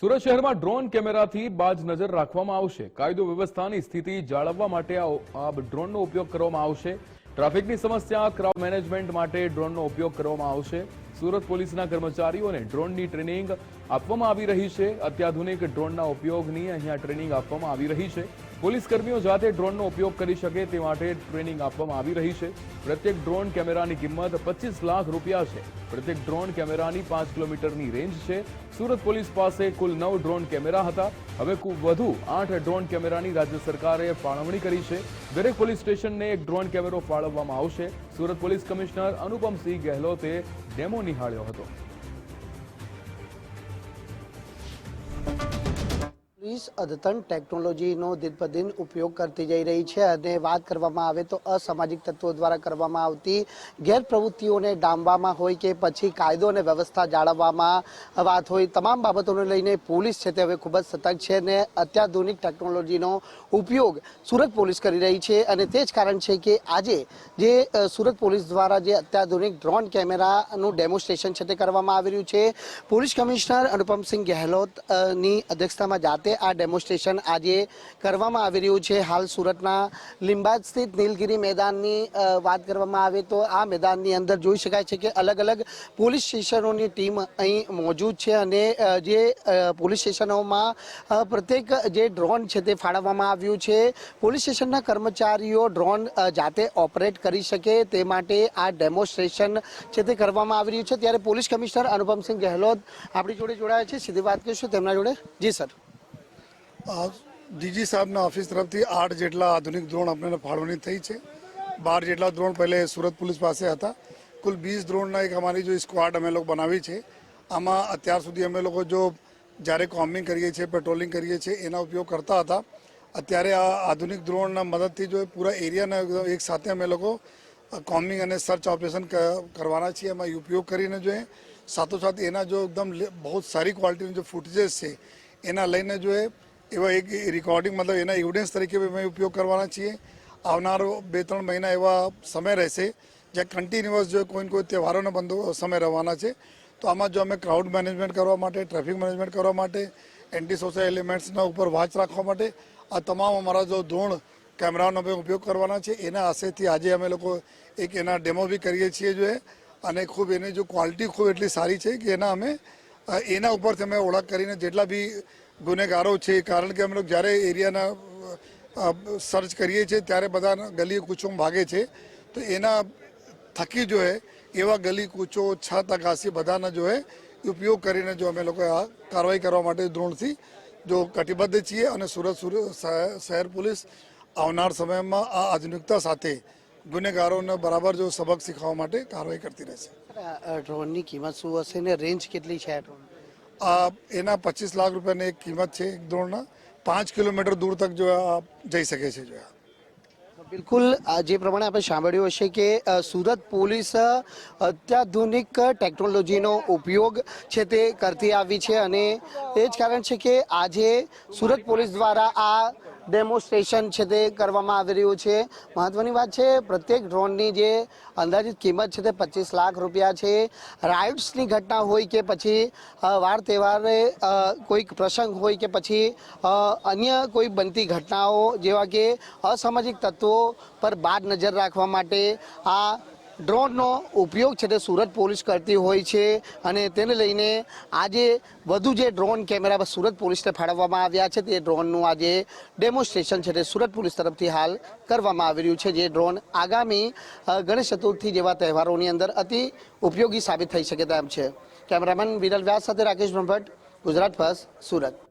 સુરત શહેરમાં ડ્રોન કેમેરાથી બાજ નજર રાખવામાં આવશે. કાયદો વ્યવસ્થાની સ્થિતિ જાળવવા માટે આ ડ્રોનનો ઉપયોગ કરવામાં આવશે. ટ્રાફિકની સમસ્યા, ક્રાઉડ મેનેજમેન્ટ માટે ડ્રોનનો ઉપયોગ કરવામાં આવશે. સુરત પોલીસના કર્મચારીઓને ડ્રોનની ટ્રેનિંગ આપવામાં આવી રહી છે. અત્યાધુનિક ડ્રોનના ઉપયોગની અહીંયા ટ્રેનિંગ આપવામાં આવી રહી છે. પોલીસ કર્મીઓ જાતે ડ્રોનનો ઉપયોગ કરી શકે તે માટે ટ્રેનિંગ આપવામાં આવી રહી છે. પ્રત્યેક ડ્રોન કેમેરાની કિંમત પચીસ લાખ રૂપિયા છે. પ્રત્યેક ડ્રોન કેમેરાની પાંચ કિલોમીટરની રેન્જ છે. સુરત પોલીસ પાસે કુલ નવ ડ્રોન કેમેરા હતા. હવે વધુ આઠ ડ્રોન કેમેરાની રાજ્ય સરકારે ફાળવણી કરી છે. દરેક પોલીસ સ્ટેશનને એક ડ્રોન કેમેરો ફાળવવામાં આવશે. સુરત પોલીસ કમિશનર અનુપમસિંહ ગેહલોતે ડેમો નિહાળ્યો હતો. પોલીસ અદ્યતન ટેકનોલોજીનો દિન પર દિન ઉપયોગ કરતી જઈ રહી છે અને વાત કરવામાં આવે તો અસામાજિક તત્વો દ્વારા કરવામાં આવતી ગેરપ્રવૃત્તિઓને ડામવામાં હોય કે પછી કાયદો અને વ્યવસ્થા જાળવવામાં વાત હોય, તમામ બાબતોને લઈને પોલીસ છે તે હવે ખૂબ જ સતર્ક છે અને અત્યાધુનિક ટેકનોલોજીનો ઉપયોગ સુરત પોલીસ કરી રહી છે અને તે જ કારણ છે કે આજે જે સુરત પોલીસ દ્વારા જે અત્યાધુનિક ડ્રોન કેમેરાનું ડેમોન્સ્ટ્રેશન છે તે કરવામાં આવી રહ્યું છે. પોલીસ કમિશનર અનુપમસિંહ ગેહલોતની અધ્યક્ષતામાં જાતે આ ડેમોન્સ્ટ્રેશન આજે કરવામાં આવી રહ્યું છે. હાલ સુરતના લિંબાજ સ્થિત નીલગિરી મેદાનની વાત કરવામાં આવે તો આ મેદાનની અંદર જોઈ શકાય છે કે અલગ અલગ પોલીસ સ્ટેશનોની ટીમ અહીં મોજૂદ છે અને જે પોલીસ સ્ટેશનોમાં પ્રત્યેક જે ડ્રોન છે તે ફાળવવામાં આવ્યું છે. પોલીસ સ્ટેશનના કર્મચારીઓ ડ્રોન જાતે ઓપરેટ કરી શકે તે માટે આ ડેમોન્સ્ટ્રેશન છે તે કરવામાં આવી રહ્યું છે. ત્યારે પોલીસ કમિશનર અનુપમસિંહ ગહેલોત આપણી જોડે જોડાયા છે. સીધી વાત કરીશું તેમના જોડે. જી, સર. ડીજી સાહેબના ઓફિસ તરફથી આઠ જેટલા આધુનિક દ્રોણ આપણને ફાળવણી થઈ છે. બાર જેટલા દ્રોણ પહેલે સુરત પોલીસ પાસે હતા. કુલ વીસ દ્રોણના એક અમારી જો સ્ક્વાડ અમે લોકો બનાવી છે. આમાં અત્યાર સુધી અમે લોકો જો જ્યારે કોમ્બિંગ કરીએ છીએ, પેટ્રોલિંગ કરીએ છીએ, એના ઉપયોગ કરતા હતા. અત્યારે આ આધુનિક દ્રોણના મદદથી જો પૂરા એરિયાના એક સાથે અમે લોકો કોમ્બિંગ અને સર્ચ ઓપરેશન કરવાના છીએ. એમાં ઉપયોગ કરીને જો સાથોસાથ એના જો એકદમ બહુ સારી ક્વોલિટીની જો ફૂટેજીસ છે, એના લઈને જો એવા એક રેકોર્ડિંગ મતલબ એના એવિડન્સ તરીકે અમે ઉપયોગ કરવાના છીએ. આવનારો બે ત્રણ મહિના એવા સમય રહેશે જ્યાં કન્ટિન્યુઅસ જો કોઈને કોઈ તહેવારોનો બંધો સમય રહેવાના છે. તો આમાં જો અમે ક્રાઉડ મેનેજમેન્ટ કરવા માટે ટ્રાફિક મેનેજમેન્ટ કરવા માટે એન્ટી સોશિયલ એલિમેન્ટ્સના ઉપર વાચ રાખવા માટે, આ તમામ અમારા જો ધોરણ કેમેરાનો અમે ઉપયોગ કરવાના છે. એના આશયથી આજે અમે લોકો એક એના ડેમો બી કરીએ છીએ જો અને ખૂબ એની જો ક્વોલિટી ખૂબ એટલી સારી છે કે એના અમે એના ઉપરથી અમે ઓળખ કરીને જેટલા બી ગુનેગારો છે, કારણ કે અમે જ્યારે એરિયાના સર્ચ કરીએ છીએ, ત્યારે બધા ગલી કૂચો ભાગે છે. તો એના થકી જો એવા ગલી કૂચો છત અગાસી બધાના જો હે, ઉપયોગ કરીને જો અમે લોકો આ કાર્યવાહી કરવા માટે દ્રોણથી જો કટિબદ્ધ છીએ અને સુરત સુરત શહેર પોલીસ આવનાર સમયમાં આ આધુનિકતા સાથે ગુનેગારોને બરાબર જો સબક શીખવવા માટે કાર્યવાહી કરતી રહેશે. ડ્રોનની કિંમત શું હશે ને, રેન્જ કેટલી છે આ ડ્રોન આ એના પચીસ લાખ રૂપિયાની એક કિંમત છે એક દ્રોણના. પાંચ કિલોમીટર દૂર તક જો જઈ શકે છે જો આ. બિલકુલ જે પ્રમાણે આપણે સાંભળ્યું હશે કે સુરત પોલીસ અત્યાધુનિક ટેકનોલોજીનો ઉપયોગ છે તે કરતી આવી છે અને એ જ કારણ છે કે આજે સુરત પોલીસ દ્વારા આ ડેમોન્સ્ટ્રેશન છે તે કરવામાં આવી રહ્યું છે. મહત્વની વાત છે, પ્રત્યેક ડ્રોનની જે અંદાજિત કિંમત છે તે પચીસ લાખ રૂપિયા છે. રાઇડ્સની ઘટના હોય કે પછી વાર તહેવારે કોઈક પ્રસંગ હોય કે પછી અન્ય કોઈ બનતી ઘટનાઓ જેવા કે અસામાજિક તત્વો પર બાદ નજર રાખવા માટે આ ડ્રોનનો ઉપયોગ છે તે સુરત પોલીસ કરતી હોય છે અને તેને લઈને આજે વધુ જે ડ્રોન કેમેરા સુરત પોલીસને ફાળવવામાં આવ્યા છે તે ડ્રોનનું આજે ડેમોન્સ્ટ્રેશન છે તે સુરત પોલીસ તરફથી હાલ કરવામાં આવી રહ્યું છે જે ડ્રોન આગામી ગણેશ ચતુર્થી જેવા તહેવારોની અંદર અતિ ઉપયોગી સાબિત થઈ શકે તેમ છે. કેમેરામેન વિરલ વ્યાસ સાથે રાકેશ બ્રહ્મભટ્ટ, ગુજરાત ફર્સ્ટ, સુરત.